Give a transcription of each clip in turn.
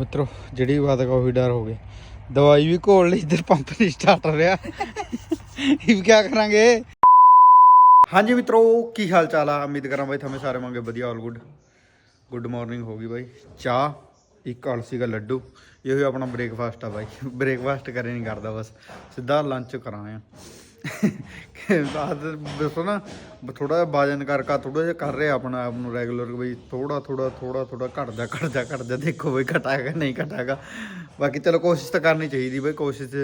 ਮਿੱਤਰੋ, ਜਿਹੜੀ ਬਾਤ ਕਹੋ ਹੀ ਡਰ ਹੋ ਗਏ ਦਵਾਈ ਵੀ ਘੋਲ ਲਈ, ਇੱਧਰ ਪੰਪ ਨਹੀਂ ਸਟਾਰਟ ਰਿਹਾ। ਇਹ ਵੀ ਕੀ ਕਰਾਂਗੇ? ਹਾਂਜੀ ਮਿੱਤਰੋ, ਕੀ ਹਾਲ ਚਾਲ ਆ? ਉਮੀਦ ਕਰਾਂ ਬਾਈ ਤੁਹਾਨੂੰ ਸਾਰੇ ਮੰਗੇ ਵਧੀਆ ਆਲ ਗੁੱਡ ਗੁੱਡ ਮਾਰਨਿੰਗ ਹੋ ਗਈ ਬਾਈ। ਚਾਹ, ਇੱਕ ਅਲਸੀ ਦਾ ਲੱਡੂ। ਇਹੋ ਆਪਣਾ ਬ੍ਰੇਕਫਾਸਟ ਆ ਬਾਈ। ਬ੍ਰੇਕਫਾਸਟ ਕਰੇ ਨਹੀਂ ਕਰਦਾ ਬਸ। ਸਿੱਧਾ ਲੰਚ ਕਰਾਂ ਆ। ਬਾਅਦ ਦੱਸੋ ਨਾ ਥੋੜਾ ਜਿਹਾ ਵਜਨ ਕਰਕਾ ਥੋੜਾ ਜਿਹਾ ਕਰ ਰਿਹਾ ਆਪਣਾ, ਆਪ ਨੂੰ ਰੈਗੂਲਰ ਬਈ ਥੋੜਾ ਥੋੜਾ ਥੋੜਾ ਥੋੜਾ ਘਟਦਾ ਘਟਦਾ ਘਟਦਾ, ਦੇਖੋ ਬਈ ਘਟਾਏਗਾ, ਨਹੀਂ ਘਟਾਏਗਾ। ਬਾਕੀ ਚਲੋ ਕੋਸ਼ਿਸ਼ ਤਾਂ ਕਰਨੀ ਚਾਹੀਦੀ ਬਈ, ਕੋਸ਼ਿਸ਼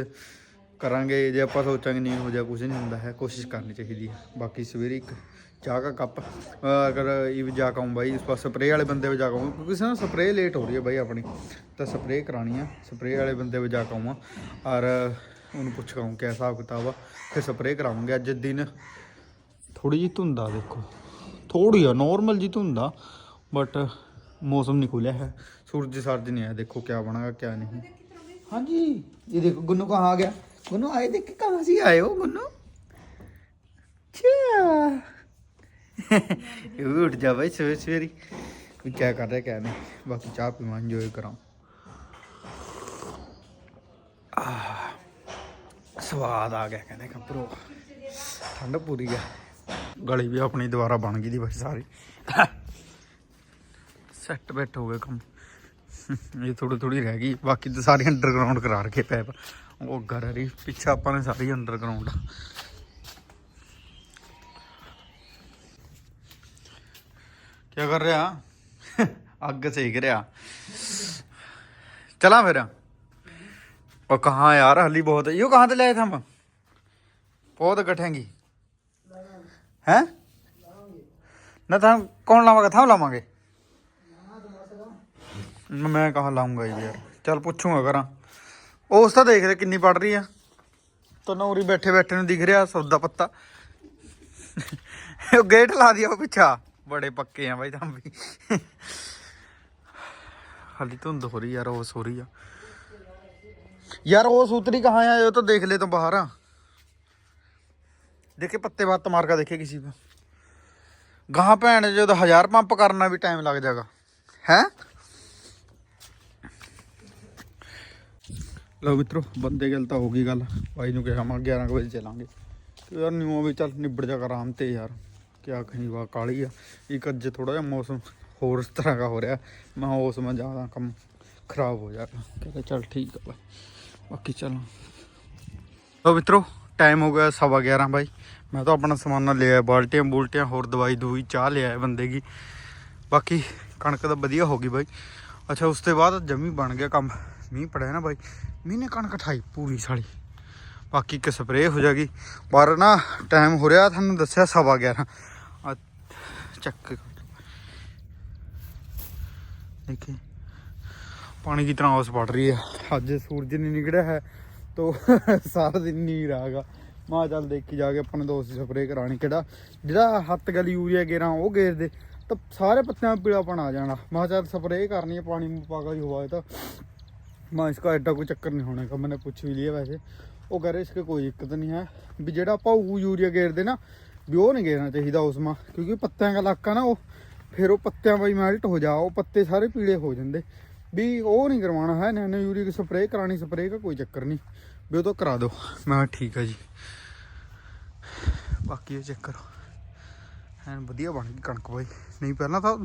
ਕਰਾਂਗੇ, ਜੇ ਆਪਾਂ ਸੋਚਾਂਗੇ ਨਹੀਂ ਹੋ ਜਾ ਕੁਝ ਨਹੀਂ ਹੁੰਦਾ ਹੈ, ਕੋਸ਼ਿਸ਼ ਕਰਨੀ ਚਾਹੀਦੀ ਹੈ। ਬਾਕੀ ਸਵੇਰੇ ਇੱਕ ਚਾਹ ਦਾ ਕੱਪ ਅਗਰ ਇਹ ਵੀ ਜਾ ਕਾਉਂ ਬਾਈ ਇਸ ਪਾਸ ਸਪਰੇਅ ਵਾਲੇ ਬੰਦੇ ਵੀ ਜਾ ਕਾਉਂ ਕਿਉਂਕਿ ਨਾ ਸਪਰੇਅ ਲੇਟ ਹੋ ਰਹੀ ਹੈ ਬਾਈ ਆਪਣੀ। ਤਾਂ ਸਪਰੇਅ ਕਰਾਣੀ ਆ ਸਪਰੇਅ ਵਾਲੇ ਬੰਦੇ ਵੀ ਜਾ ਕਾਉਂ ਔਰ ਉਹਨੂੰ ਪੁੱਛ ਪੁੱਛਾਂ ਕਿਆ ਹਿਸਾਬ ਕਿਤਾਬ ਆ ਫਿਰ ਸਪਰੇਅ ਕਰਾਉਂਗੇ ਅੱਜ ਦਿਨ। ਥੋੜੀ ਜੀ ਧੁੰਦਾ ਦੇਖੋ। ਥੋੜੀ ਆ ਨਾਰਮਲ ਜੀ ਧੁੰਦਾ ਬਟ ਮੌਸਮ ਨਹੀਂ ਖੁੱਲਿਆ ਹੈ। ਸੂਰਜ ਸਰਜ ਨਹੀਂ ਆਇਆ ਦੇਖੋ ਕਿਆ ਬਣਾਗਾ ਕਿਆ ਨਹੀਂ। ਹਾਂਜੀ ਇਹ ਦੇਖੋ ਗੁੰਨੂ ਕਹਾਂ ਆ ਗਿਆ? ਗੁੰਨੂ ਆਏ ਦੇਖ ਕੇ ਕਹਾਂ ਸੀ? ਆਏ ਹੋ ਗੁੰਨੂ? ਚਾ ਇਹ ਉੱਠ ਜਾ ਬਈ ਸਵੇਰੇ ਸਵੇਰੀ ਕੀ ਕਰ ਰਿਹਾ ਕਿਆ ਨਹੀਂ। ਬਾਕੀ ਚਾਹ ਪੀਵਾਂ ਇੰਜੋਏ ਕਰਾਂ। ਸਵਾਦ ਆ ਗਿਆ ਕਹਿੰਦੇ ਕੱਪਰੋ ਠੰਡ ਪੂਰੀ ਆ। ਗਲੀ ਵੀ ਆਪਣੀ ਦੁਬਾਰਾ ਬਣ ਗਈ ਦੀ ਬਸ ਸਾਰੀ। ਸੈੱਟ ਬੈਠ ਹੋ ਗਏ ਕੰਮ। ਇਹ ਥੋੜੀ ਥੋੜੀ ਰਹਿ ਗਈ। ਬਾਕੀ ਤਾਂ ਸਾਰੀ ਅੰਡਰਗਰਾਉਂਡ ਕਰਾ ਰਖੇ ਪੈਪ। ਉਹ ਘਰ ਰਹੀ। ਪਿੱਛੇ ਆਪਾਂ ਨੇ ਸਾਰੀ ਅੰਡਰਗਰਾਉਂਡ ਕੀ ਕਰ ਰਿਹਾ? ਅੱਗ ਸੇਕ ਰਿਹਾ। ਚਲਾਂ ਫਿਰ। ਉਹ ਕਹਾਂ ਯਾਰ ਹਲੀ ਬਹੁਤ ਇਹ ਕਹਾਂ ਤੇ ਲੈ ਥਮ ਬਹੁਤ ਗਠेंगी ਹੈ ਨਾ ਤਾਂ ਕੌਣ ਲਾਵਾਂਗਾ ਥਾਂ ਲਾਵਾਂਗੇ ਮੈਂ ਕਹਾਂ ਲਾਉਂਗਾ ਯਾਰ ਚੱਲ ਪੁੱਛੂਗਾ ਕਰਾਂ ਉਸ ਤਾਂ ਦੇਖਦੇ ਕਿੰਨੀ ਪੜ ਰਹੀ ਆ ਤੈਨੂੰ ਉਰੀ ਬੈਠੇ ਬੈਠੇ ਨੂੰ ਦਿਖ ਰਿਹਾ ਸੌਦਾ ਪੱਤਾ ਉਹ ਗੇਟ ਲਾ ਦਿਆ ਉਹ ਪਿੱਛਾ ਬੜੇ ਪੱਕੇ ਆ ਬਾਈ ਤਾਂ ਵੀ ਹਾਲੀ ਧੁੰਦ ਹੋ ਰਹੀ ਯਾਰ ਉਹ ਸੋ ਰਹੀ ਆ यार, वो सूतरी कहाँ है? ये तो देख ले तो बाहर हाँ। देखे, पत्ते बात तो मार का देखे किसी पे कहाँ भैन जो तो हज़ार पंप करना भी टाइम लग जाएगा। है? लो मित्रों, बंदे गल तो होगी गल। भाई ने कहा ग्यारह बजे चलांगे। तो यार न्यू भी चल निबड़ जाकर आराम से यार। क्या कहीं वाह काली है। एक अज थोड़ा जहा मौसम होर तरह का हो रहा मैं उस समय ज़्यादा कम खराब हो जाएगा कहते चल, ठीक है, भाई। ਚੱਲ ਠੀਕ ਆ ਬਾਈ ਬਾਕੀ ਚਲੋ ਲਓ ਮਿੱਤਰੋ ਟਾਈਮ ਹੋ ਗਿਆ ਸਵਾ 11 ਬਾਈ ਮੈਂ ਤਾਂ ਆਪਣਾ ਸਮਾਨ ਨਾਲ ਲਿਆ ਬਾਲਟੀਆਂ ਬੁਲਟੀਆਂ ਹੋਰ ਦਵਾਈ ਦੂਈ ਚਾਹ ਲਿਆ ਬੰਦੇ ਕੀ ਬਾਕੀ ਕਣਕ ਤਾਂ ਵਧੀਆ ਹੋ ਗਈ ਬਾਈ ਅੱਛਾ ਉਸ ਤੋਂ ਬਾਅਦ ਜਮੀ ਬਣ ਗਿਆ ਕੰਮ ਮੀਂਹ ਪੜਿਆ ਨਾ ਬਾਈ ਮੀਂਹ ਨੇ ਕਣਕ ਠਾਈ ਪੂਰੀ ਸਾਲੀ ਬਾਕੀ ਇੱਕ ਸਪਰੇਅ ਹੋ ਜਾਗੀ ਪਰ ਨਾ ਟਾਈਮ ਹੋ ਰਿਹਾ ਤੁਹਾਨੂੰ ਦੱਸਿਆ ਸਵਾ 11 ਆ ਚੱਕ ਦੇਖੇ ਪਾਣੀ की तरह ओस पड़ रही है ਅੱਜ ਸੂਰਜ ਨਹੀਂ ਨਿਕੜਿਆ ਹੈ ਤੋ ਸਾਰਾ ਦਿਨ ਨੀਰ ਆਗਾ ਮਾ ਚੱਲ ਦੇਖੀ ਜਾ ਕੇ ਆਪਾਂ ਨੇ ਦੋਸਤ ਸਪਰੇਅ ਕਰਾਣੀ ਕਿਹੜਾ ਜਿਹੜਾ ਹੱਥ ਗਲੀ ਯੂਰੀਆ ਗੇਰਾਂ ਉਹ ਗੇਰ ਦੇ ਤਾਂ ਸਾਰੇ ਪੱਤਿਆਂ ਨੂੰ ਪੀਲਾਪਣ ਆ ਜਾਣਾ ਮਾ ਚੱਲ ਸਪਰੇਅ ਕਰਨੀ ਹੈ ਪਾਣੀ में पागा ही हुआ है तो ਮੈਂ इसका ਐਡਾ ਕੋਈ ਚੱਕਰ ਨਹੀਂ ਹੋਣਾ ਕਾ ਮੈਨੇ ਪੁੱਛ ਵੀ ਲਿਆ ਵੈਸੇ ਉਹ ਕਹ ਰਹੇ ਇਸਕੇ ਕੋਈ ਦਿੱਕਤ ਨਹੀਂ ਹੈ ਵੀ ਜਿਹੜਾ ਆਪਾਂ ਉਹ ਯੂਰੀਆ ਗੇਰਦੇ ਨਾ ਵੀ ਉਹ ਨਹੀਂ ਗੇਰਨਾ ਚਾਹੀਦਾ ਉਸ ਮਾ ਕਿਉਂਕਿ ਪੱਤਿਆਂ ਦਾ ਇਲਾਕਾ ਨਾ ਉਹ ਫਿਰ ਉਹ ਪੱਤਿਆਂ ਬਾਈ ਮੈਲਟ ਹੋ ਜਾ ਉਹ ਪੱਤੇ ਸਾਰੇ ਪੀਲੇ ਹੋ ਜਾਂਦੇ ਵੀ ਉਹ ਨਹੀਂ ਕਰਵਾਉਣਾ ਹੈ ਨੈਨੋ ਯੂਰੀਆ ਦੀ ਸਪਰੇਅ ਕਰਾਣੀ ਸਪਰੇਅ ਦਾ ਕੋਈ ਚੱਕਰ ਨਹੀਂ। ਵੀ ਉਹ ਤੋਂ ਕਰਾ ਦਿਓ। ਮੈਂ ਕਿਹਾ ਠੀਕ ਆ ਜੀ। ਬਾਕੀ ਇਹ ਚੈੱਕ ਕਰੋ। ਐਨ ਵਧੀਆ ਬਣ ਗਈ ਕਣਕ ਬਾਈ। ਨਹੀਂ, ਪਹਿਲਾਂ ਤਾਂ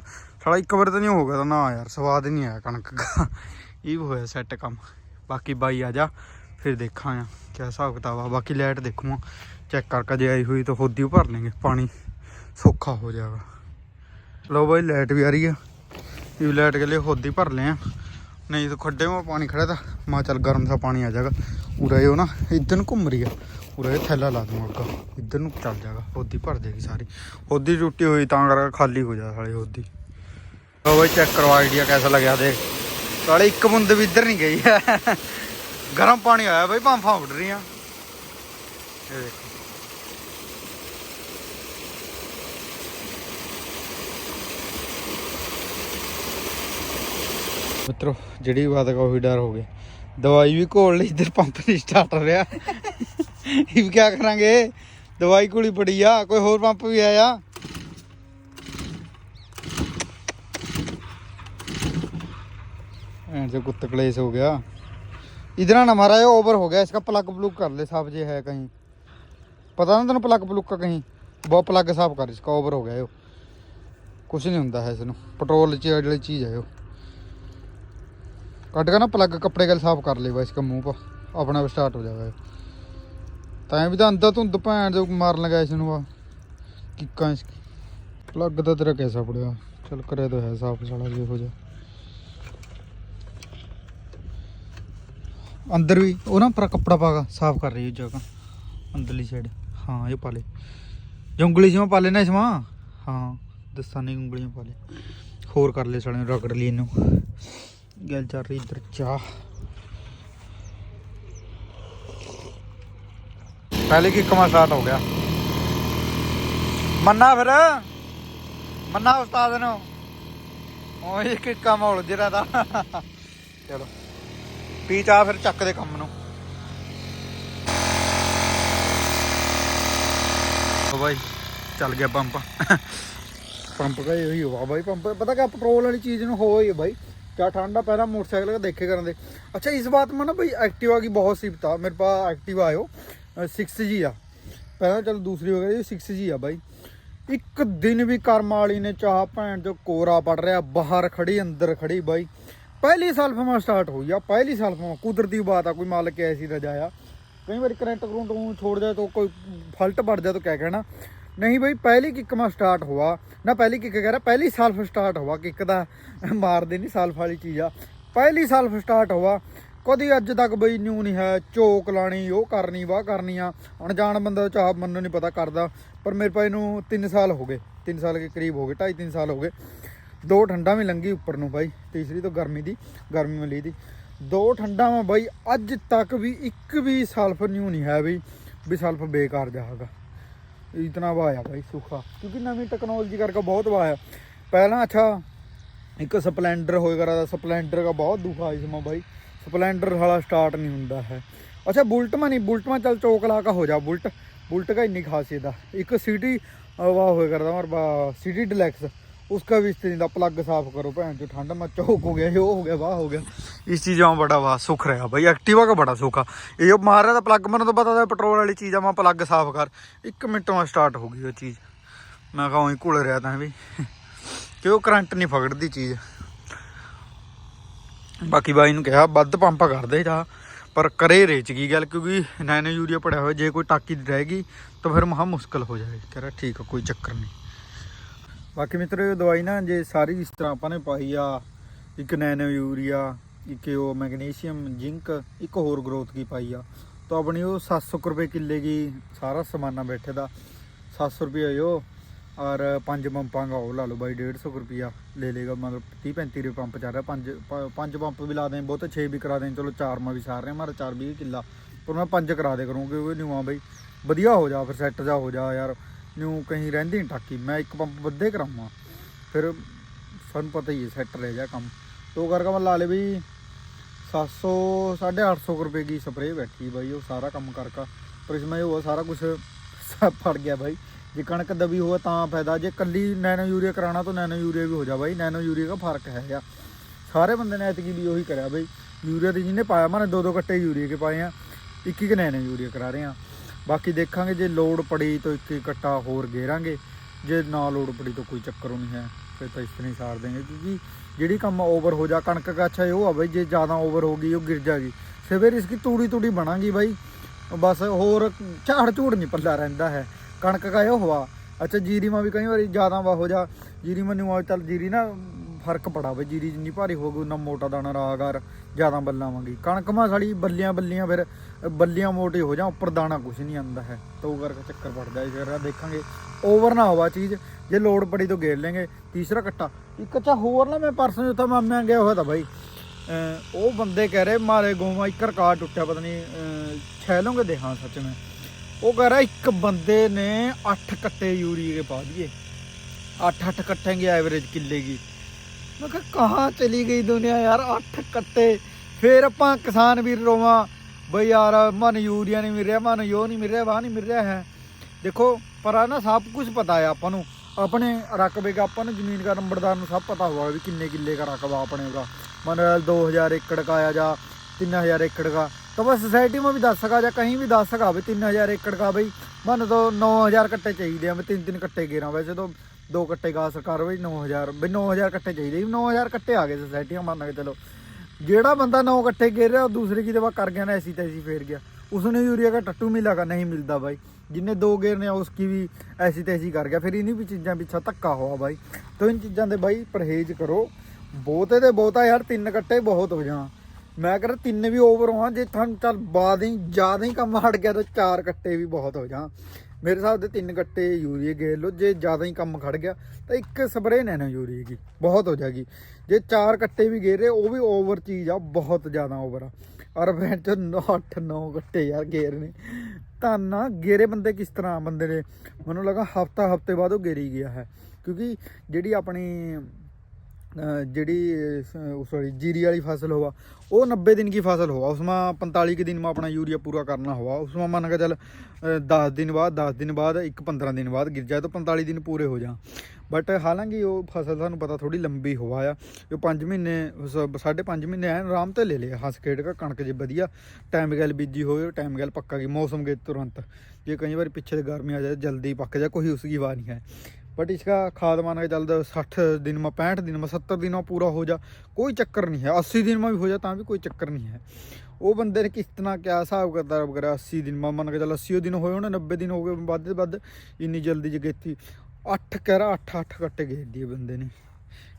ਸਾਲਾ ਇੱਕ ਵਾਰ ਤਾਂ ਨਹੀਂ ਹੋ ਗਿਆ ਤਾਂ ਨਾ ਯਾਰ, ਸਵਾਦ ਹੀ ਨਹੀਂ ਆਇਆ ਕਣਕ ਦਾ। ਇਹ ਹੋਇਆ ਸੈੱਟ ਕੰਮ। ਬਾਕੀ ਬਾਈ ਆ ਜਾ, ਫਿਰ ਦੇਖਾਂ ਆ ਕਿਆ ਹਿਸਾਬ ਕਿਤਾਬ ਆ। ਬਾਕੀ ਲਾਈਟ ਦੇਖੂਆਂ ਚੈੱਕ ਕਰਕੇ ਜੇ ਆਈ ਹੋਈ ਤਾਂ ਹੋਦੀ ਭਰ ਲੈਂਗੇ। ਪਾਣੀ ਸੌਖਾ ਹੋ ਜਾਏਗਾ। ਲਓ ਬਾਈ ਲਾਈਟ ਵੀ ਆ ਰਹੀ ਆ। ਇਹ ਲਾਈਟ ਕੇ ਲਈ ਹੋਦੀ ਭਰ ਲਿਆ ਨਹੀਂ ਤਾਂ ਖੱਡੇ ਮਾ ਪਾਣੀ ਖੜਾ ਤਾਂ ਮਾ ਚੱਲ ਗਰਮ ਦਾ ਪਾਣੀ ਆ ਜਾਏਗਾ। ਉਰੇ ਉਹ ਨਾ, ਇੱਧਰ ਨੂੰ ਘੁੰਮ ਰਹੀ ਆ। ਉਰੇ ਥੈਲਾ ਲਾ ਦੂੰਗਾ ਅੱਗਾ। ਇੱਧਰ ਨੂੰ ਚੱਲ ਜਾਏਗਾ ਹੋਦੀ ਭਰ ਜਾਏਗੀ ਸਾਰੀ। ਹੋਦੀ ਟੁੱਟੀ ਹੋਈ ਤਾਂ ਕਰਕੇ ਖਾਲੀ ਹੋ ਜਾ ਸਾਲੀ ਹੋਦੀ ਲਓ ਬਾਈ ਚੈੱਕ ਕਰਵਾ ਆਈਡੀਆ ਕੈਸਾ ਲੱਗਿਆ ਦੇਖ। ਸਾਲੇ ਇੱਕ ਬੁੰਦ ਵੀ ਇੱਧਰ ਨਹੀਂ ਗਈ। ਹੈ ਗਰਮ ਪਾਣੀ ਆਇਆ ਬਈ, ਭਾਂਫਾਂ ਉੱਡ ਰਹੀਆਂ। ਇਹ ਦੇਖੋ। ਮਿੱਤਰੋ, ਜਿਹੜੀ ਬਾਤ ਕਹੋ ਹੀ ਡਰ ਹੋ ਗਏ। ਦਵਾਈ ਵੀ ਘੋਲ ਲਈ, ਇੱਧਰ ਪੰਪ ਨਹੀਂ ਸਟਾਰਟ ਰਿਹਾ ਇਹ ਵੀ ਕੀ ਕਰਾਂਗੇ? ਦਵਾਈ ਕੋਲੀ ਬੜੀ ਆ, ਕੋਈ ਹੋਰ ਪੰਪ ਵੀ ਆਇਆ? ਐਂ ਤੇ ਕੁੱਤ ਕਲੇਸ਼ ਹੋ ਗਿਆ। ਇਧਰ ਨਾ ਮਾਰਾ ਇਹ ਓਵਰ ਹੋ ਗਿਆ। ਇਸਕਾ ਪਲੱਗ ਬਲੂਕ ਕਰ ਲੈ, ਸਾਫ਼ ਜੇ ਹੈ ਕਹੀਂ। ਪਤਾ ਨਾ ਤੈਨੂੰ ਪਲੱਗ ਬਲੂਕ ਕਹੀਂ। ਬਹੁਤ ਪਲੱਗ ਸਾਫ਼ ਕਰ ਇਸਕਾ ਓਵਰ ਹੋ ਗਿਆ ਇਹ। ਕੁਛ ਨਹੀਂ ਹੁੰਦਾ ਹੈ ਇਸ ਨੂੰ। ਪੈਟਰੋਲ ਚ ਜਿਹੜੀ ਚੀਜ਼ ਹੈ ਉਹ ਕੱਢ ਕੇ ਨਾ ਪਲੱਗ ਕੱਪੜੇ ਗੱਲ ਸਾਫ ਕਰ ਲੈ ਬਸ इसका मुंह पर अपना स्टार्ट हो जाएगा ਤਾਂ ਵੀ ਤਾਂ ਅੰਦਰ ਧੁੰਦ ਭੈਣ ਜੋ ਮਾਰਨ ਲਗਾ ਇਸ ਨੂੰ ਆ ਕਿੱਕਾਂ ਇਸ ਪਲੱਗ ਤਾਂ ਤੇਰਾ ਕੈਸਾ ਪੜਿਆ ਚਲ ਕਰੇ ਤਾਂ ਹੈ ਸਾਫ ਸਾਲਾ ਜੇ ਹੋ ਜਾ ਅੰਦਰ ਵੀ ਉਹ ਨਾ ਪਰ ਕੱਪੜਾ ਪਾਗਾ ਸਾਫ ਕਰ ਰਹੀ ਹੈ ਜਗ੍ਹਾ ਅੰਦਰਲੀ ਸਾਈਡ ਹਾਂ ਇਹ ਪਾ ਲੈ ਜੇ ਉਂਗਲੀ ਜਿਹਾ ਪਾ ਲੈਣਾ ਇਸਮਾ ਹਾਂ ਦੱਸਾਂ ਨਹੀਂ ਉਂਗਲੀਆਂ ਪਾ ਲੈ ਹੋਰ ਕਰ ਲੈ ਸਾਲੇ ਨੂੰ ਰਹੀ ਇੱਧਰ ਚਾਹ ਪਹਿਲੇ ਕੀ ਕਮਾ ਸਟਾਰਟ ਹੋ ਗਿਆ ਮੰਨਾ ਫਿਰ ਮੰਨਾ ਉਸਤਾਦ ਨੂੰ ਉਹ ਇੱਕ ਇੱਕ ਮਾਹੌਲ ਜਿਹੜਾ ਦਾ ਚਲੋ ਪੀ ਚਾਹ ਫਿਰ ਚੱਕ ਦੇ ਕੰਮ ਨੂੰ ਉਹ ਬਾਈ ਚੱਲ ਗਿਆ ਪੰਪ ਪੰਪ ਦਾ ਇਹੀ ਹੋਆ ਬਾਈ ਪੰਪ ਪਤਾ ਕਿ ਪੈਟਰੋਲ ਵਾਲੀ ਚੀਜ਼ ਨੂੰ ਹੋ ਹੀ ਹੈ ਬਾਈ ਕਿਆ ਠੰਡਾ ਪਹਿਲਾਂ ਮੋਟਰਸਾਈਕਲ का देखे ਕਰਨ ਦੇ ਅੱਛਾ ਇਸ ਬਾਤ में ना भाई एक्टिवा की बहुत सिफ्त था मेरे पास एक्टिवा आयो सिक्स जी ਆ ਪਹਿਲਾਂ ਚਲ ਦੂਸਰੀ ਹੋ ਗਈ 6 ਜੀ ਆ ਬਾਈ ਇੱਕ ਦਿਨ ਵੀ ਕਰਮ ਵਾਲੀ ਨੇ ਚਾਹ ਭੈਣ ਜੋ ਕੋਰਾ ਪੜ ਰਿਹਾ ਬਾਹਰ ਖੜੀ ਅੰਦਰ ਖੜੀ ਬਾਈ ਪਹਿਲੀ ਸਾਲ ਫਮਾ ਸਟਾਰਟ ਹੋਈ ਆ ਪਹਿਲੀ ਸਾਲ ਫਮਾ ਕੁਦਰਤੀ ਬਾਤ ਆ ਕੋਈ ਮਾਲਕ ਐਸੀ ਦਾ ਜਾਇਆ ਕਈ ਵਾਰੀ ਕਰੰਟ ਕਰੰਟ ਨੂੰ छोड़ जाए तो कोई फल्ट पड़ जाए तो क्या कहना नहीं भाई पहली किक में स्टार्ट हुआ ना पहली किक कह रहा पहली साल स्टार्ट हुआ किक ਦਾ ਮਾਰਦੇ ਨਹੀਂ ਸਾਲ ਵਾਲੀ ਚੀਜ਼ ਆ ਪਹਿਲੀ ਸਾਲ ਸਟਾਰਟ ਹੋਆ ਕਦੀ ਅੱਜ ਤੱਕ ਬਈ ਨਿਊ ਨਹੀਂ ਹੈ ਚੋਕ ਲਾਣੀ ਉਹ ਕਰਨੀ ਵਾਹ ਕਰਨੀ ਆ ਅਣਜਾਣ ਬੰਦਾ ਚਾਹ ਮੈਨੂੰ ਨਹੀਂ ਪਤਾ ਕਰਦਾ ਪਰ ਮੇਰੇ ਭਾਈ ਨੂੰ 3 ਸਾਲ ਹੋ ਗਏ 3 ਸਾਲ ਦੇ ਕਰੀਬ ਹੋ ਗਏ 2.5 3 ਸਾਲ ਹੋ ਗਏ ਦੋ ਠੰਡਾ ਵੀ ਲੰਗੀ ਉੱਪਰ ਨੂੰ ਬਾਈ ਤੀਸਰੀ ਤੋਂ ਗਰਮੀ ਦੀ ਗਰਮੀ ਮਿਲੀ ਦੀ ਦੋ ਠੰਡਾ ਮੈਂ ਬਾਈ ਅੱਜ ਤੱਕ ਵੀ ਇੱਕ ਵੀ ਸਲਫ ਨਿਊ ਨਹੀਂ ਹੈ ਵੀ ਵੀ ਸਲਫ ਬੇਕਾਰ ਜਾਗਾ ਇਤਨਾ ਵਾਇਆ ਬਾਈ, ਸੁੱਖਾ। ਕਿਉਂਕਿ ਨਵੀਂ ਟੈਕਨੋਲੋਜੀ ਕਰਕੇ ਬਹੁਤ ਵਾਇਆ ਪਹਿਲਾਂ ਅੱਛਾ, ਇੱਕ ਸਪਲੈਂਡਰ ਹੋਏਗਾ ਦਾ, ਸਪਲੈਂਡਰ ਦਾ ਬਹੁਤ ਦੁੱਖ ਆ ਇਸਮਾ ਬਾਈ। ਸਪਲੈਂਡਰ ਵਾਲਾ ਸਟਾਰਟ ਨਹੀਂ ਹੁੰਦਾ ਹੈ। ਅੱਛਾ, ਬੁਲਟ ਮਾ ਨਹੀਂ, ਬੁਲਟ ਮਾ ਚੱਲ ਚੋਕਲਾ ਕਾ ਹੋ ਜਾ ਬੁਲਟ। ਬੁਲਟ का ਇੰਨੀ ਖਾਸੀਅਤ ਆ। ਇੱਕ ਸਿਟੀ ਵਾਹ ਹੋਏ ਕਰਦਾ ਮਰ ਸਿਟੀ ਡਿਲੈਕਸ उसका भी इस्तेमाल ਦਾ ਪਲੱਗ ਸਾਫ ਕਰੋ ਭੈਣ ਚੋ ਠੰਡ ਮਾ ਚੌਕ ਹੋ ਗਿਆ ਇਹ ਉਹ ਹੋ ਗਿਆ ਵਾਹ ਹੋ ਗਿਆ ਇਸ ਚੀਜ਼ਾਂ में बड़ा वाह सुख रहा भाई एक्टिवा का बड़ा सुख आ ये जो मार रहा था प्लग मैंने तो पता था पेट्रोल वाली चीज़ आ मैं प्लग साफ कर एक मिनट में स्टार्ट हो गई वो चीज़ मैं कहा वहीं घुल रहा था भी ਕਿ ਉਹ ਕਰੰਟ ਨਹੀਂ ਫਗੜਦੀ ਚੀਜ਼ ਬਾਕੀ ਬਾਈ ਨੂੰ ਕਿਹਾ ਵੱਧ ਪੰਪ ਕਰਦੇ ਜਾ ਪਰ ਕਰੇ ਰੇਚ ਗਈ ਗੱਲ ਕਿਉਂਕਿ ਨੈਨੋ ਯੂਰੀਆ ਪੜਿਆ ਹੋਇਆ ਜੇ ਕੋਈ ਟਾਕੀ ਦੀ ਰਹੇਗੀ ਤਾਂ ਫਿਰ ਮਹਾ ਮੁਸ਼ਕਲ ਹੋ ਜਾਏ ਕਹ ਰਿਹਾ ਠੀਕ ਆ ਕੋਈ ਚੱਕਰ ਨਹੀਂ ਬਾਕੀ ਮਿੱਤਰੋ, ਇਹ ਦਵਾਈ ਨਾ ਜੇ ਸਾਰੀ ਇਸ ਤਰ੍ਹਾਂ ਆਪਾਂ ਨੇ ਪਾਈ ਆ, ਇੱਕ ਨੈਨੋ ਯੂਰੀਆ, ਇੱਕ ਉਹ ਮੈਗਨੀਸ਼ੀਅਮ, ਜ਼ਿੰਕ, ਇੱਕ ਹੋਰ ਗਰੋਥ ਕੀ ਪਾਈ ਆ। ਤਾਂ ਆਪਣੀ ਉਹ 700 ਕੁ ਰੁਪਏ ਕਿੱਲੇ ਕੀ ਸਾਰਾ ਸਮਾਨਾ ਬੈਠੇ ਦਾ। 700 ਰੁਪਏ ਉਹ ਔਰ ਪੰਜ ਪੰਪਾਂ ਦਾ ਉਹ ਲਾ ਲਓ ਬਾਈ 150 ਰੁਪਿਆ ਲੈ ਲੇਗਾ ਮਤਲਬ 30 35 ਰੁਪਏ ਪੰਪ ਚੱਲ ਰਿਹਾ। ਪੰਜ ਪੰਜ ਪੰਪ ਵੀ ਲਾ ਦੇਂ ਬਹੁਤੇ 6 ਵੀ ਕਰਾ ਦੇਂ ਚਲੋ ਚਾਰ ਮਾ ਵੀ ਸਾਰ ਰਹੇ ਮਾਰਾ 4 20 ਕਿੱਲਾ। ਪਰ ਮੈਂ ਪੰਜ ਕਰਾ ਦੇ ਕਰੂੰਗੀ ਉਹ ਨਿਊਆਂ ਬਾਈ। ਵਧੀਆ ਹੋ ਜਾ, ਫਿਰ ਸੈੱਟ ਜਾ ਹੋ ਜਾ ਯਾਰ। ਨਿਊ ਕਹੀਂ ਰਹਿੰਦੀ ਨਹੀਂ ਟਾਕੀ, ਮੈਂ ਇੱਕ ਪੰਪ ਵੱਧੇ ਕਰਾਵਾਂ। ਫਿਰ ਸਾਨੂੰ ਪਤਾ ਹੀ ਹੈ ਸੈੱਟ ਰਹਿ ਜਾ ਕੰਮ। ਤੋ ਕਰਕੇ ਮੈਂ ਲਾ ਲੇ ਵੀ 700 850 ਰੁਪਏ ਦੀ ਸਪਰੇਅ ਬੈਠੀ ਬਾਈ, ਉਹ ਸਾਰਾ ਕੰਮ ਕਰਕਾ। ਪਰ ਇਸ ਮੈਂ ਉਹ ਸਾਰਾ ਕੁਝ ਫੜ ਗਿਆ ਬਾਈ। ਜੇ ਕਣਕ ਦਬੀ ਹੋਵੇ ਤਾਂ ਫਾਇਦਾ, ਜੇ ਕੱਲੀ ਨੈਨੋ ਯੂਰੀਆ ਕਰਾਣਾ ਤਾਂ ਨੈਨੋ ਯੂਰੀਆ ਵੀ ਹੋ ਜਾ ਬਾਈ। ਨੈਨੋ ਯੂਰੀਆ ਦਾ ਫ਼ਰਕ ਹੈ ਆ। ਸਾਰੇ ਬੰਦੇ ਨੇ ਐਤਕੀ ਵੀ ਉਹੀ ਕਰਿਆ ਬਾਈ। ਯੂਰੀਆ ਦੀ ਜਿਹਨੇ ਪਾਇਆ ਮਾਨੇ ਦੋ ਦੋ ਕੱਟੇ ਯੂਰੀਆ ਕੇ ਪਾਏ ਆ। ਇੱਕ ਇੱਕ ਨੈਨੋ ਯੂਰੀਆ ਕਰਾ ਰਹੇ ਆ। ਬਾਕੀ ਦੇਖਾਂਗੇ ਜੇ ਲੋਡ ਪੜੀ ਤਾਂ ਇੱਕ ਇੱਕ ਕੱਟਾ ਹੋਰ ਗੇਰਾਂਗੇ। ਜੇ ਨਾ ਲੋਡ ਪੜੀ ਤਾਂ ਕੋਈ ਚੱਕਰ ਨਹੀਂ ਹੈ, ਫਿਰ ਤਾਂ ਇਸ ਤਰ੍ਹਾਂ ਹੀ ਸਾਰ ਦੇਂਗੇ ਕਿਉਂਕਿ ਜਿਹੜੀ ਕੰਮ ਓਵਰ ਹੋ ਜਾ, ਕਣਕ ਦਾ ਅੱਛਾ ਇਹ ਉਹ ਆ ਬਾਈ, ਜੇ ਜ਼ਿਆਦਾ ਓਵਰ ਹੋ ਗਈ, ਉਹ ਗਿਰ ਜਾਗੀ। ਸਵੇਰ ਇਸकी ਤੂੜੀ ਤੂੜੀ ਬਣਾਂਗੀ ਬਾਈ। ਬਸ ਹੋਰ ਝਾੜ ਝੂੜ ਨਹੀਂ ਪੱਲਾ ਰਹਿੰਦਾ ਹੈ। ਕਣਕ ਕਾ ਇਹ ਹੋਆ ਅੱਛਾ, ਜੀਰੀ ਮਾ ਵੀ ਕਈ ਵਾਰੀ ਜ਼ਿਆਦਾ ਵਾ ਹੋ ਜਾ। ਜੀਰੀ ਮੈਨੂੰ ਆ ਚੱਲ ਜੀਰੀ ਨਾ ਫ਼ਰਕ ਪੜਾ ਵੇ ਜੀਰੀ ਜਿੰਨੀ ਭਾਰੀ ਹੋ ਗਈ ਉਹਨਾਂ ਮੋਟਾ ਦਾਣਾ ਰਾਗਰ ਜ਼ਿਆਦਾ ਬੱਲਾਵਾਂਗੀ ਕਣਕ ਮਾ ਸਾਲੀ ਬੱਲੀਆਂ ਬੱਲੀਆਂ ਫਿਰ, ਬੱਲੀਆਂ ਮੋਟੇ ਹੋ ਜਾ, ਉੱਪਰ ਦਾਣਾ ਕੁਛ ਨਹੀਂ ਆਂਦਾ ਹੈ। ਤਾਂ ਉਹ ਕਰਕੇ ਚੱਕਰ ਪੜਦਾ ਫਿਰ ਆਹ ਦੇਖਾਂਗੇ। ਓਵਰ ਨਾ ਹੋਵਾ ਚੀਜ਼, ਜੇ ਲੋਡ ਪੜੀ ਤੋਂ ਗੇਰ ਲੈਂਗੇ ਤੀਸਰਾ ਕੱਟਾ, ਇੱਕ ਅੱਛਾ ਹੋਰ ਨਾ ਮੈਂ ਪਰਸੋਂ ਉੱਥੇ ਮਾਮਿਆਂ ਗਿਆ ਹੋਇਆ ਤਾਂ ਬਾਈ ਉਹ ਬੰਦੇ ਕਹਿ ਰਹੇ ਮਾਰੇ ਗੋਵਾ ਇੱਕ ਰਿਕਾਰਡ ਟੁੱਟਿਆ, ਪਤਾ ਨਹੀਂ ਛੈ ਲੋਗੇ ਦੇ, ਹਾਂ, ਸੱਚ ਮੈਂ। ਉਹ ਕਹਿ ਰਿਹਾ ਇੱਕ ਬੰਦੇ ਨੇ 8 ਕੱਟੇ ਯੂਰੀਏ ਪਾ ਦਿਏ 8-8 ਕੱਟੇ ਐਵਰੇਜ ਕਿੱਲੇ ਦੀ ਮੈਂ ਕਿਹਾ ਕਹਾਂ ਚਲੀ ਗਈ ਦੁਨੀਆ ਯਾਰ 8 ਕੱਟੇ ਫੇਰ ਆਪਾਂ ਕਿਸਾਨ ਵੀਰ ਰੋਵਾਂ ਬਈ ਯਾਰ ਮਨ ਯੂਰੀਆ ਨਹੀਂ ਮਿਲ ਰਿਹਾ ਮਨ ਯੋ ਨਹੀਂ ਮਿਲ ਰਿਹਾ ਵਾਹ ਨਹੀਂ ਮਿਲ ਰਿਹਾ ਹੈ ਦੇਖੋ ਪਰ ਆ ਨਾ ਸਭ ਕੁਝ ਪਤਾ ਹੈ ਆਪਾਂ ਨੂੰ ਆਪਣੇ ਰਕਬੇ ਦਾ ਆਪਾਂ ਨੂੰ ਜ਼ਮੀਨ ਦਾ ਨੰਬਰਦਾਰ ਨੂੰ ਸਭ ਪਤਾ ਹੋਗਾ ਵੀ ਕਿੰਨੇ ਕਿੱਲੇ ਦਾ ਰਕਬਾ ਆਪਣੇ ਦਾ ਮੰਨ लो 2000 एकड़ का आया जा 3000 एकड़ का तो बस सोसाइटी में भी दस सका या कहीं भी दस सका भाई 3000 एकड़ का भाई मन तो 9000 कट्टे चाहिए मैं तीन तीन कट्टे गेरा वैसे तो ਦੋ ਕੱਟੇ ਗਾ ਸਰਕਾਰ ਵੀ 9000 ਵੀ 9000 ਕੱਟੇ ਚਾਹੀਦੇ 9000 ਕੱਟੇ ਆ ਗਏ ਸੋਸਾਇਟੀਆਂ ਮੰਨ ਕੇ ਚਲੋ। ਜਿਹੜਾ ਬੰਦਾ ਨੌ ਕੱਟੇ ਗੇਰ ਰਿਹਾ, ਉਹ ਦੂਸਰੇ ਕੀ ਦੇਵਾ ਕਰ ਗਿਆ ਨਾ, ਐਸੀ ਤੈਸੀ ਫੇਰ ਗਿਆ। ਉਸਨੇ ਯੂਰੀਆ ਦਾ ਟੱਟੂ ਮਿਲਾ ਕਾ ਨਹੀਂ ਮਿਲਦਾ ਬਾਈ। ਜਿੰਨੇ ਦੋ ਗੇਰ ਨੇ, ਉਸ ਕੀ ਵੀ ਐਸੀ ਤੈਸੀ ਕਰ ਗਿਆ। ਫਿਰ ਇਨੀ ਵੀ ਚੀਜ਼ਾਂ ਪਿੱਛਾ ਧੱਕਾ ਹੋਆ ਬਾਈ। ਤੋਂ ਇਨ ਚੀਜ਼ਾਂ ਦੇ ਬਾਈ ਪਰਹੇਜ਼ ਕਰੋ। ਬਹੁਤੇ ਤੇ ਬਹੁਤਾ ਯਾਰ, ਤਿੰਨ ਕੱਟੇ ਬਹੁਤ ਹੋ ਜਾਣ। ਮੈਂ ਕਰ ਤਿੰਨ ਵੀ ਓਵਰ ਹੋਣ, ਜੇ ਤੁਹਾਨੂੰ ਚੱਲ ਬਾਦ ਹੀ ਜ਼ਿਆਦਾ ਹੀ ਕੰਮ ਹਟ ਗਿਆ, ਤਾਂ ਚਾਰ ਕੱਟੇ ਵੀ ਬਹੁਤ ਹੋ ਜਾਣ। ਮੇਰੇ ਹਿਸਾਬ ਦੇ ਤਿੰਨ ਕੱਟੇ ਯੂਰੀਏ ਗੇਰ ਲਓ, ਜੇ ਜ਼ਿਆਦਾ ਹੀ ਕੰਮ ਖੜ ਗਿਆ, ਤਾਂ ਇੱਕ ਸਪਰੇਅ ਨੈਨੋ ਯੂਰੀਏ ਦੀ, ਬਹੁਤ ਹੋ ਜਾਏਗੀ। ਜੇ ਚਾਰ ਕੱਟੇ ਵੀ ਗੇਰੇ ਉਹ ਵੀ ਓਵਰ ਚੀਜ਼ ਆ, ਬਹੁਤ ਜ਼ਿਆਦਾ ਓਵਰ ਆ। ਔਰ ਬ੍ਰੈਂਡ ਚ 8 9 ਕੱਟੇ ਯਾਰ ਗੇਰ ਨੇ। ਤਾਂ ਨਾ ਗੇਰੇ ਬੰਦੇ ਕਿਸ ਤਰ੍ਹਾਂ ਬੰਦੇ ਨੇ ਮੈਨੂੰ ਲੱਗਾ ਹਫਤਾ ਹਫ਼ਤੇ ਬਾਅਦ ਉਹ ਗੇਰੀ ਗਿਆ ਹੈ। ਕਿਉਂਕਿ ਜਿਹੜੀ ਆਪਣੀ ਜਿਹੜੀ सॉरी ਜੀਰੀ ਵਾਲੀ ਫਸਲ ਹੋਵਾ ਉਹ नब्बे ਦਿਨ ਕੀ ਫਸਲ हुआ ਉਸਮਾ पैंतालीस के ਦਿਨ में ਆਪਣਾ ਯੂਰੀਆ ਪੂਰਾ ਕਰਨਾ हुआ उसमें मान के चल दस दिन बाद दस दिन बाद एक पंद्रह दिन बाद गिर जाए तो पैंतालीस दिन पूरे हो जाए ਬਟ ਹਾਲਾਂਕਿ ਉਹ ਫਸਲ ਸਾਨੂੰ ਪਤਾ ਥੋੜੀ ਲੰਬੀ ਹੋਵਾ ਆ। ਜੋ 5 ਮਹੀਨੇ ਸਾਢੇ 5 ਮਹੀਨੇ ਐਨ ਆਰਾਮ ਤੇ ਲੈ ਲਿਆ। ਹੱਸ ਖੇਡ ਕੇ ਕਣਕ ਜੇ ਵਧੀਆ ਟਾਈਮ ਗੈਲ ਬੀਜੀ ਹੋਵੇ ਟਾਈਮ ਗੈਲ ਪੱਕਾ ਗਈ ਮੌਸਮ ਗਏ ਤੁਰੰਤ। ਜੇ ਕਈ ਵਾਰ ਪਿੱਛੇ ਗਰਮੀ ਆ ਜਾਏ, ਜਲਦੀ ਪੱਕ ਜਾ ਕੋਈ ਉਸ ਦੀ ਵਾਰ ਨਹੀਂ ਹੈ। बट इसका खाद माना चल दो साठ दिन में पैंठ दिन में सत्तर दिन में पूरा हो जा कोई चक्कर नहीं है अस्सी दिन में भी हो जा ता भी कोई चक्कर नहीं है वो बंदे ने किस तरह क्या हिसाब करता वगैरह अस्सी दिन में मन के चल अस्सी दिन होए होने नब्बे दिन हो गए बद बद इन्नी जल्दी जगेती अट्ठ कह अट्ठ अट्ठ कट्टे गेर दिए बंदे ने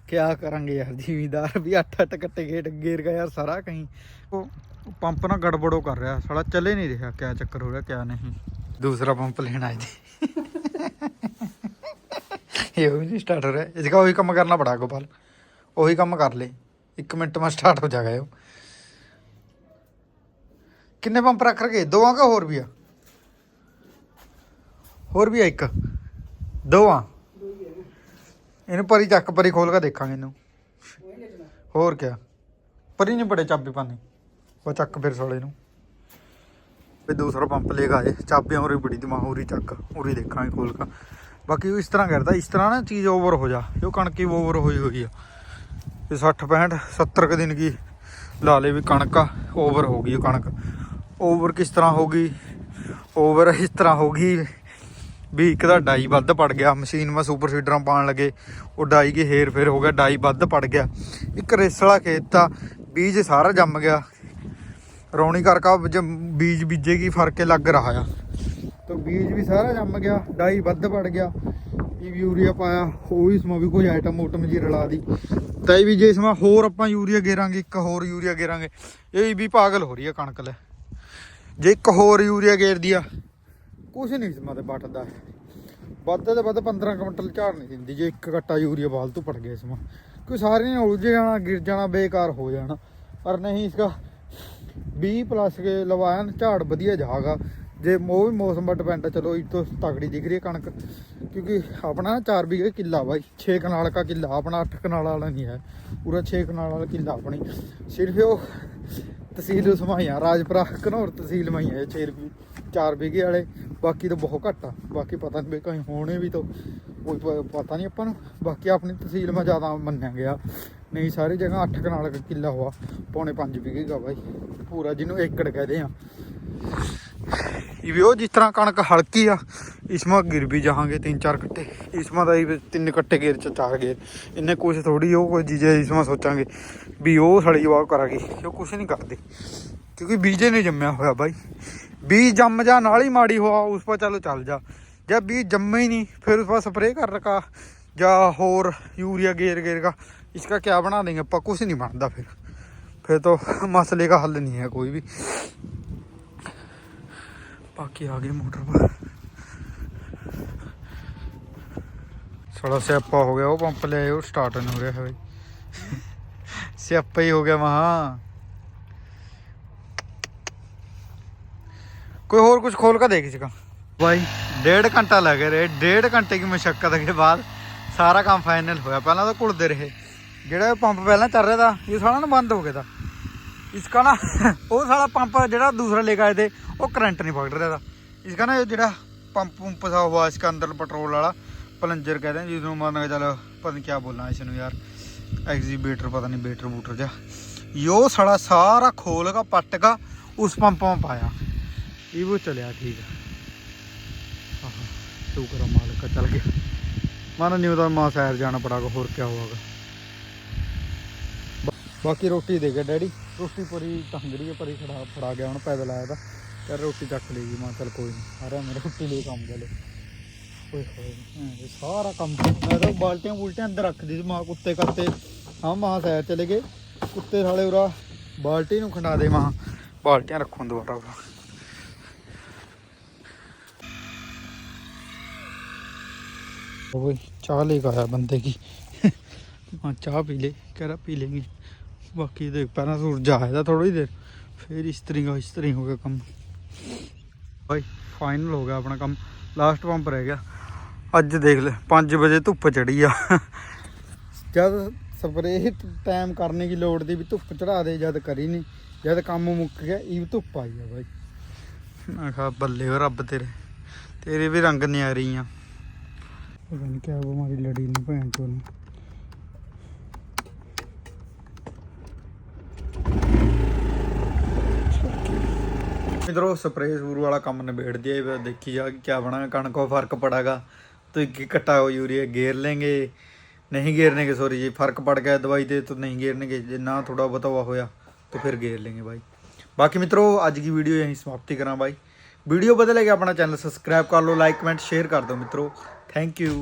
क्या करेंगे यार जिमीदार भी अट्ठ अट्ठ कट्टे गेट गेर गया यार सारा कहीं तो पंप ना गड़बड़ो कर रहा साला चले नहीं रहा क्या चक्कर हो रहा क्या नहीं दूसरा पंप लेना है ਇਹ ਵੀ ਨਹੀਂ ਸਟਾਰਟ ਹੋ ਰਿਹਾ। ਇਸਕਾ ਉਹੀ ਕੰਮ ਕਰਨਾ ਪੜਾ ਗੋਪਾਲ। ਉਹੀ ਕੰਮ ਕਰ ਲੈ। 1 ਮਿੰਟ ਮੈਂ ਸਟਾਰਟ ਹੋ ਜਾਏਗਾ ਇਹ। ਕਿੰਨੇ ਪੰਪ ਰੱਖ ਰਗੇ ਦੋ ਆ ਕਿ ਹੋਰ ਵੀ ਆ? ਹੋਰ ਵੀ ਆ ਇੱਕ? ਦੋ ਆ ਇਹਨੂੰ ਪਰੀ ਚੱਕ, ਪਰੀ ਖੋਲ ਕੇ ਦੇਖਾਂਗੇ ਇਹਨੂੰ। ਹੋਰ ਕਿਆ? ਪਰੀ ਨਹੀਂ ਬੜੇ ਚਾਬੀ ਪਾਣੀ ਉਹ ਚੱਕ ਫਿਰ ਸੋਲੇ ਨੂੰ। ਵੀ ਦੂਸਰਾ ਪੰਪ ਲੈ ਕੇ ਆਏ। ਚਾਬੀਆਂ ਉਰੇ ਬੜੀ, ਦਿਮਾਗ ਉਰੀ ਚੱਕ। ਉਰੀ ਦੇਖਾਂਗੇ ਖੋਲ ਕੇ। ਬਾਕੀ ਉਹ ਇਸ ਤਰ੍ਹਾਂ ਕਰਦਾ, ਇਸ ਤਰ੍ਹਾਂ ਨਾ ਚੀਜ਼ ਓਵਰ ਹੋ ਜਾ ਕਣਕ ਹੀ ਓਵਰ ਹੋਈ ਹੋਈ ਆ। ਇਹ 60 65 70 ਕ ਦਿਨ ਕੀ ਲਾ ਲੇ ਵੀ ਕਣਕ ਆ ਓਵਰ ਹੋ ਗਈ ਉਹ ਕਣਕ। ਓਵਰ ਕਿਸ ਤਰ੍ਹਾਂ ਹੋ ਗਈ? ਓਵਰ ਇਸ ਤਰ੍ਹਾਂ ਹੋ ਗਈ ਵੀ ਇੱਕ ਦਾ ਡਾਈ ਵੱਧ ਪੜ ਗਿਆ, ਮਸ਼ੀਨ ਮਾ ਸੁਪਰ ਸੀਡਰਾਂ ਪਾਉਣ ਲੱਗੇ, ਉਹ ਡਾਈ ਕੀ ਹੇਰ ਫੇਰ ਹੋ ਗਿਆ, ਡਾਈ ਵੱਧ ਪੜ ਗਿਆ। ਇੱਕ ਰੇਸਲਾ ਖੇਤ ਆ ਬੀਜ ਸਾਰਾ ਜੰਮ ਗਿਆ। ਰੌਣੀ ਕਰਕਾ ਬੀਜ ਬੀਜੇਗੀ ਫ਼ਰਕ ਹੀ ਲੱਗ ਰਹਾ ਆ। ਤਾਂ ਬੀਜ ਵੀ ਸਾਰਾ ਜੰਮ ਗਿਆ, ਡਾਈ ਵੱਧ ਪੜ ਗਿਆ। ਇਹ ਯੂਰੀਆ ਪਾਇਆ, ਉਹ ਵੀ ਸਮਾ ਵੀ ਕੋਈ ਆਈਟਮ ਓਟਮ ਜੀ ਰਲਾ ਦੀ। ਤਾਂ ਇਹ ਵੀ ਜੇ ਸਮਾ ਹੋਰ ਆਪਾਂ ਯੂਰੀਆ ਗੇਰਾਂਗੇ, ਇੱਕ ਹੋਰ ਯੂਰੀਆ ਗੇਰਾਂਗੇ। ਇਹ ਵੀ ਪਾਗਲ ਹੋ ਰਹੀ ਆ ਕਣਕ ਲੈ। ਜੇ ਇੱਕ ਹੋਰ ਯੂਰੀਆ ਗੇਰਦੀ ਆ, ਕੁਛ ਨਹੀਂ ਸਮਾ ਤੇ ਬਟਦਾ ਵੱਧ ਤੋਂ ਵੱਧ 15 ਕੁਇੰਟਲ ਝਾੜ ਨਹੀਂ ਦਿੰਦੀ, ਜੇ ਇੱਕ ਕੱਟਾ ਯੂਰੀਆ ਬਾਲ ਤੋਂ ਪੜ ਗਿਆ ਸਮਾ। ਕੋਈ ਸਾਰੇ ਨੇ ਉਲਝ ਜਾਣਾ, ਗਿਰ ਜਾਣਾ, ਬੇਕਾਰ ਹੋ ਜਾਣਾ। ਪਰ ਨਹੀਂ ਇਸਕਾ ਬੀ ਪਲੱਸ ਕੇ ਲਵਾਇਆ ਝਾੜ ਵਧੀਆ ਜਾਗਾ। ਜੇ ਉਹ ਵੀ ਮੌਸਮ ਪਰ ਡਿਪੈਂਡ ਚਲੋ ਇਹ ਤੋਂ ਤਗੜੀ ਦਿਖ ਰਹੀ ਹੈ ਕਣਕ, ਕਿਉਂਕਿ ਆਪਣਾ ਨਾ 4 ਵੀਗੇ ਕਿੱਲਾ ਬਾਈ 6 ਕਨਾਲ ਦਾ ਕਿੱਲਾ, ਆਪਣਾ 8 ਕਨਾਲ ਵਾਲਾ ਨਹੀਂ ਹੈ। ਪੂਰਾ 6 ਕਨਾਲ ਵਾਲਾ ਕਿੱਲਾ ਆਪਣੀ। ਸਿਰਫ ਉਹ ਤਹਿਸੀਲ ਉਸਮਾਈਆ ਰਾਜਪੁਰਾ, ਘਨੌਰ ਤਹਿਸੀਲ ਮਾਈ ਹੈ 6 ਰੁਪਏ 4 ਵੀਗੇ ਵਾਲੇ। ਬਾਕੀ ਤਾਂ ਬਹੁਤ ਘੱਟ ਆ। ਬਾਕੀ ਪਤਾ ਨਹੀਂ ਵੀ ਹੋਣੇ ਵੀ ਤਾਂ ਕੋਈ ਪਤਾ ਨਹੀਂ ਆਪਾਂ ਨੂੰ। ਬਾਕੀ ਆਪਣੀ ਤਹਿਸੀਲ ਮਾ ਜ਼ਿਆਦਾ ਮੰਨਿਆ ਗਿਆ। ਨਹੀਂ, ਸਾਰੀ ਜਗ੍ਹਾ 8 ਕਨਾਲ ਕਿੱਲਾ ਹੋਆ। ਪੌਣੇ 5 ਵੀਗੇ ਦਾ ਬਾਈ ਪੂਰਾ ਜਿਹਨੂੰ ਏਕੜ ਕਹਦੇ ਆ। ਇਹ ਵੀ ਉਹ ਜਿਸ ਤਰ੍ਹਾਂ ਕਣਕ ਹਲਕੀ ਆ, ਇਸਮਾ ਗਿਰ ਵੀ ਜਾਹਾਂਗੇ ਤਿੰਨ ਚਾਰ ਕੱਟੇ। ਇਸਮਾ ਦਾ ਹੀ ਤਿੰਨ ਕੱਟੇ ਗੇਰ ਚ ਚਾਰ ਗੇਰ। ਇੰਨੇ ਕੁਛ ਥੋੜੀ ਉਹ ਕੋਈ ਜੀਜੇ ਇਸਮਾ ਸੋਚਾਂਗੇ ਵੀ ਉਹ ਸੜੀ ਵਾਹ ਕਰਾਂਗੇ। ਉਹ ਕੁਛ ਨਹੀਂ ਕਰਦੇ, ਕਿਉਂਕਿ ਬੀਜੇ ਨਹੀਂ ਜੰਮਿਆ ਹੋਇਆ ਬਾਈ। ਬੀਜ ਜੰਮ ਜਾ, ਨਾਲ ਹੀ ਮਾੜੀ ਹੋਆ, ਉਸ ਪਰ ਚੱਲ ਚੱਲ ਜਾ। ਜੇ ਬੀਜ ਜੰਮੇ ਹੀ ਨਹੀਂ, ਫਿਰ ਉਸ ਪਰ ਸਪਰੇਅ ਕਰ ਰਕਾ, ਜਾਂ ਹੋਰ ਯੂਰੀਆ ਗੇਰ ਗੇਰ ਇਸ ਇਸਕਾ ਕਿਆ ਬਣਾ ਦੇਂਗੇ, ਆਪਾਂ ਕੁਛ ਨਹੀਂ ਬਣਦਾ ਫਿਰ। ਫਿਰ ਤਾਂ ਮਸਲੇ ਦਾ ਹੱਲ ਨਹੀਂ ਹੈ ਕੋਈ ਵੀ। बाकी आ गए मोटर पर साला स्यापा हो गया वो पंप ले आए वो स्टार्ट नहीं हो रहा है भाई स्यापा ही हो गया वहाँ कोई और कुछ खोल कर देख इसका भाई डेढ़ घंटा लगे रहे डेढ़ घंटे की मशक्कत के बाद ਸਾਰਾ ਕੰਮ ਫਾਈਨਲ ਹੋਇਆ ਪਹਿਲਾਂ ਤਾਂ ਘੁਲਦੇ ਰਹੇ ਜਿਹੜਾ ਇਹ ਪੰਪ ਪਹਿਲਾਂ ਚੱਲ ਰਿਹਾ ਤਾ ਇਹ ਸਾਲਾ ਨਾ ਬੰਦ ਹੋ ਗਿਆ ਤਾ ਇਸਕਾ ਨਾ ਉਹ ਸਾਲਾ ਪੰਪ ਜਿਹੜਾ ਦੂਸਰਾ ਲੈ ਕੇ ਆਏ थे ਉਹ ਕਰੰਟ ਨਹੀਂ ਪਕੜ ਰਿਹਾ ਤਾ ਇਸਕਾ ਨਾ ਇਹ ਜਿਹੜਾ ਪੰਪ ਪੰਪ सा हुआ इसका अंदर पेट्रोल वाला प्लंजर कहते हैं जिसमें मान के चलो पता नहीं क्या बोलना है इसनु यार एग्जीबेटर पता नहीं बेटर बूटर जा यो सड़ा सारा खोल का पट का उस पंप में पाया ये वो चलिया ठीक है आहा, शुक्र है मालिक का चल गया माना नहीं होता मां सैर जाना पड़ेगा और क्या होगा बा- बाकी रोटी ਰੋਟੀ ਪੂਰੀ ਟੰਗੜੀ ਹੈ, ਪਰੀ ਖੜਾ ਫੜਾ ਗਿਆ, ਹੁਣ ਪੈਦਲ ਆਇਆ ਤਾਂ। ਯਾਰ ਰੋਟੀ ਚੱਕ ਲਈ ਜੀ, ਮੈਂ ਚਲ ਕੋਈ ਨਹੀਂ ਆ ਰਿਹਾ ਮੇਰਾ ਰੋਟੀ ਲਈ ਕੰਮ ਕਰ ਓਏ ਹੋਏ ਸਾਰਾ ਕੰਮ ਮੈਂ ਤਾਂ ਬਾਲਟੀਆਂ ਬੁਲਟੀਆਂ ਅੰਦਰ ਰੱਖਦੀ ਸੀ, ਮਾਂ ਕੁੱਤੇ ਕੱਤੇ। ਹਾਂ, ਮਾਂ ਸੈਰ ਚਲੇ ਗਏ। ਕੁੱਤੇ ਸਾਲੇ ਉਰਾ, ਬਾਲਟੀ ਨੂੰ ਖੰਡਾ ਦੇ, ਮਾਂ ਬਾਲਟੀਆਂ ਰੱਖੋ ਦੁਬਾਰਾ ਉਰਾ। ਓਏ, ਚਾਹ ਲੈ ਕੇ ਆਇਆ ਬੰਦੇ ਕੀ? ਹਾਂ ਚਾਹ ਪੀ ਲੈ ਕਰਾ ਪੀ ਲੇਗੇ। बाकी देख पहला सूट जाएगा थोड़ी देर फिर इस तरह का इस तरह हो गया कम भाई फाइनल हो गया अपना ਕੰਮ ਲਾਸਟ ਪੰਪ ਰਹਿ ਗਿਆ ਅੱਜ ਦੇਖ ਲੈ 5 ਵਜੇ ਧੁੱਪ ਚੜੀ ਆ ਜਦ ਸਪਰੇਅ ਟਾਈਮ ਕਰਨੇ ਦੀ ਲੋੜ ਦੀ ਵੀ ਧੁੱਪ ਚੜਾ ਦੇ ਜਦ ਕਰੀ ਨਹੀਂ ਜਦ ਕੰਮ ਮੁੱਕ ਗਿਆ ਇਹ ਧੁੱਪ ਆਈ ਆ ਬਾਈ ਮੈਂ ਕਿਹਾ ਬੱਲੇ ਓ ਰੱਬ ਤੇਰੇ ਤੇਰੇ ਵੀ ਰੰਗ ਨਿਆਰੀ ਆ ਪਤਾ ਨਹੀਂ ਕਿਆ ਬਿਮਾਰੀ ਲੜੀ ਨੂੰ ਭੈਣ ਚੋਂ ਮਿੱਤਰੋ ਸਪਰੇਅ ਸੂਰ ਵਾਲਾ ਕੰਮ ਨਿਬੇੜ ਦਿਆ ਇਹ ਦੇਖੀ ਜਾ ਕੀ ਬਣਾ ਕਣਕ ਕੋ ਫਰਕ ਪੜਾਗਾ तो एक कट्टा हो यूरिया घेर लेंगे नहीं घेरने के सॉरी जी फर्क पड़ गया दवाई दे तो नहीं घेरने के जे ना थोड़ा बहुत हुआ होया तो फिर घेर लेंगे भाई बाकी मित्रों आज की वीडियो यहीं समाप्ति करा भाई वीडियो बदलेगा अपना चैनल सब्सक्राइब कर लो लाइक कमेंट शेयर कर दो मित्रों थैंक यू